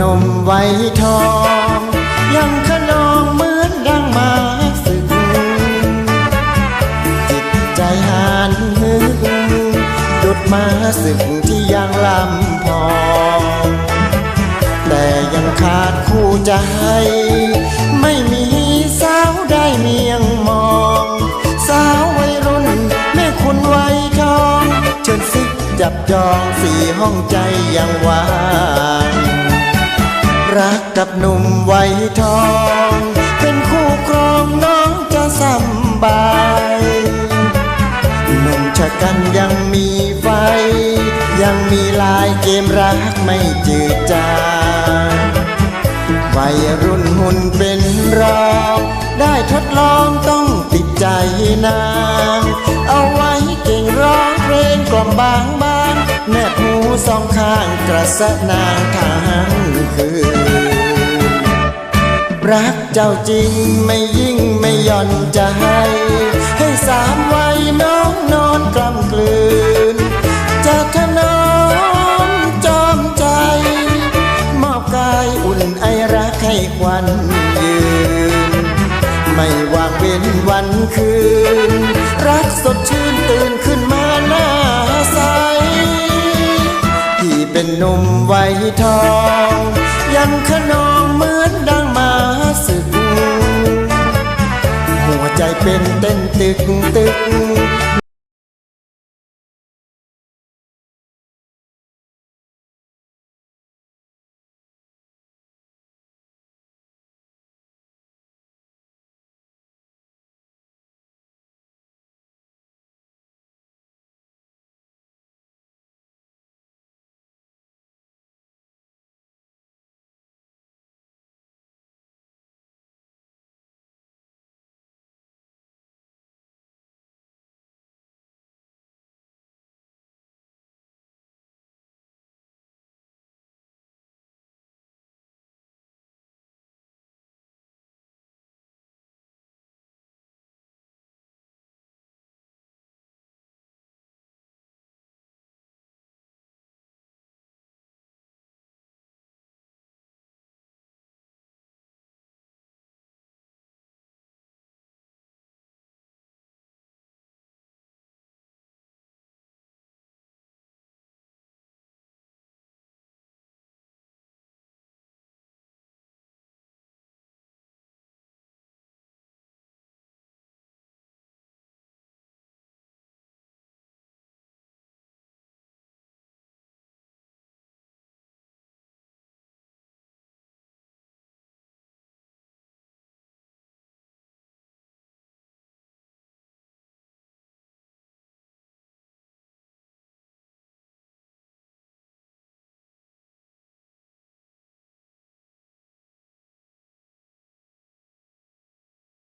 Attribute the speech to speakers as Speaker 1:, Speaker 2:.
Speaker 1: นมไว้ทอง ยังขนองเหมือนดังมาสึก จิตใจหานฮึกดุดมาสึกที่ยังลำพองแต่ยังขาดคู่ใจ ไม่มีสาวได้เมียงมอง สาววัยรุ่น แม่คุณวัยทอง เชิญซิกจับจองสี่ห้องใจยังว่าง กับหนุ่มวัยทอง เป็นคู่ครองน้องจะสำบายหนุ่มชะกันยังมีไฟ ยังมีลายเกมรักไม่จืดจางวัยรุ่นหุ่นเป็นรองได้ทดลองต้องติดใจนาง เอาไว้เก่งร้องเพลงกล่อมบางบางแนบหูสองข้างกระสะนางทางคืน รักเจ้าจริงไม่ยิ่งไม่ย่อนใจให้สามวัยน้องนอนกลำกลืนจะถนอมจอมใจ มอบกายอุ่นไอรักให้ควันยืน ไม่วางเว้นวันคืน รักสดชื่นตื่นขึ้นมาหน้าใสที่เป็นหนุ่มวัยทอง ยังขนองเหมือนดัง ใจเป็นเต้นตึกตึก